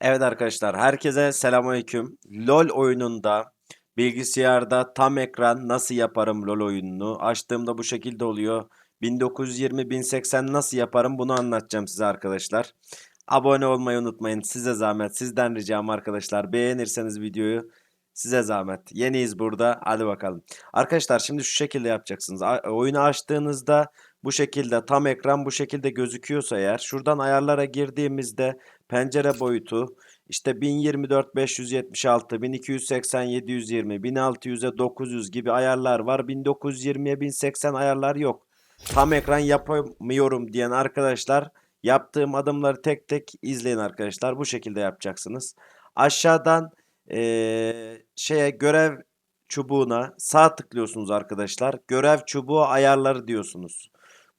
Evet arkadaşlar, herkese selamünaleyküm. LoL oyununda bilgisayarda tam ekran nasıl yaparım LoL oyununu? Açtığımda bu şekilde oluyor. 1920 1080 nasıl yaparım bunu anlatacağım size arkadaşlar. Abone olmayı unutmayın. Size zahmet. Sizden ricam arkadaşlar. Beğenirseniz videoyu size zahmet. Yeniyiz burada. Hadi bakalım. Arkadaşlar şimdi şu şekilde yapacaksınız. A- Oyunu açtığınızda bu şekilde tam ekran bu şekilde gözüküyorsa eğer şuradan ayarlara girdiğimizde pencere boyutu işte 1024 576 1280 720 1600'e 900 gibi ayarlar var. 1920'ye 1080 ayarlar yok. Tam ekran yapamıyorum diyen arkadaşlar yaptığım adımları tek tek izleyin arkadaşlar. Bu şekilde yapacaksınız. Aşağıdan eee, şeye görev çubuğuna sağ tıklıyorsunuz arkadaşlar. Görev çubuğu ayarları diyorsunuz.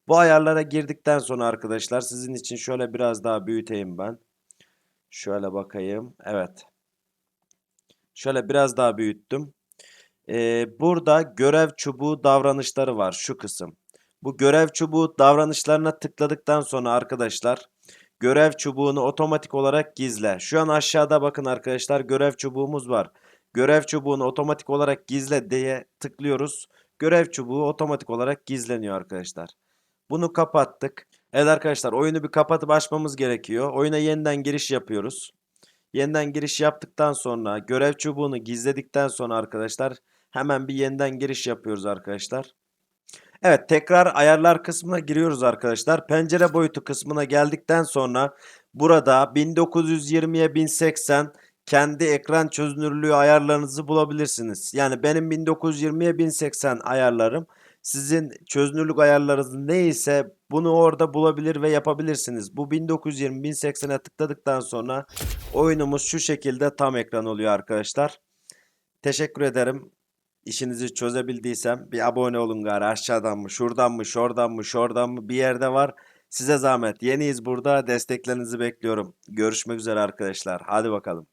Bu ayarlara girdikten sonra arkadaşlar sizin için şöyle biraz daha büyüteyim ben. Şöyle bakayım. Evet. Şöyle biraz daha büyüttüm. Ee, burada görev çubuğu davranışları var. Şu kısım. Bu görev çubuğu davranışlarına tıkladıktan sonra arkadaşlar görev çubuğunu otomatik olarak gizle. Şu an aşağıda bakın arkadaşlar görev çubuğumuz var. Görev çubuğunu otomatik olarak gizle diye tıklıyoruz. Görev çubuğu otomatik olarak gizleniyor arkadaşlar. Bunu kapattık. Evet arkadaşlar oyunu bir kapatıp açmamız gerekiyor. Oyuna yeniden giriş yapıyoruz. Yeniden giriş yaptıktan sonra görev çubuğunu gizledikten sonra arkadaşlar hemen bir yeniden giriş yapıyoruz arkadaşlar. Evet tekrar ayarlar kısmına giriyoruz arkadaşlar. Pencere boyutu kısmına geldikten sonra burada 1920'ye 1080 kendi ekran çözünürlüğü ayarlarınızı bulabilirsiniz. Yani benim 1920'ye 1080 ayarlarım sizin çözünürlük ayarlarınız neyse bunu orada bulabilir ve yapabilirsiniz. Bu 1920 1080'e tıkladıktan sonra oyunumuz şu şekilde tam ekran oluyor arkadaşlar. Teşekkür ederim. İşinizi çözebildiysem bir abone olun gari aşağıdan mı, şuradan mı, şuradan mı, şuradan mı bir yerde var. Size zahmet. Yeniyiz burada. Desteklerinizi bekliyorum. Görüşmek üzere arkadaşlar. Hadi bakalım.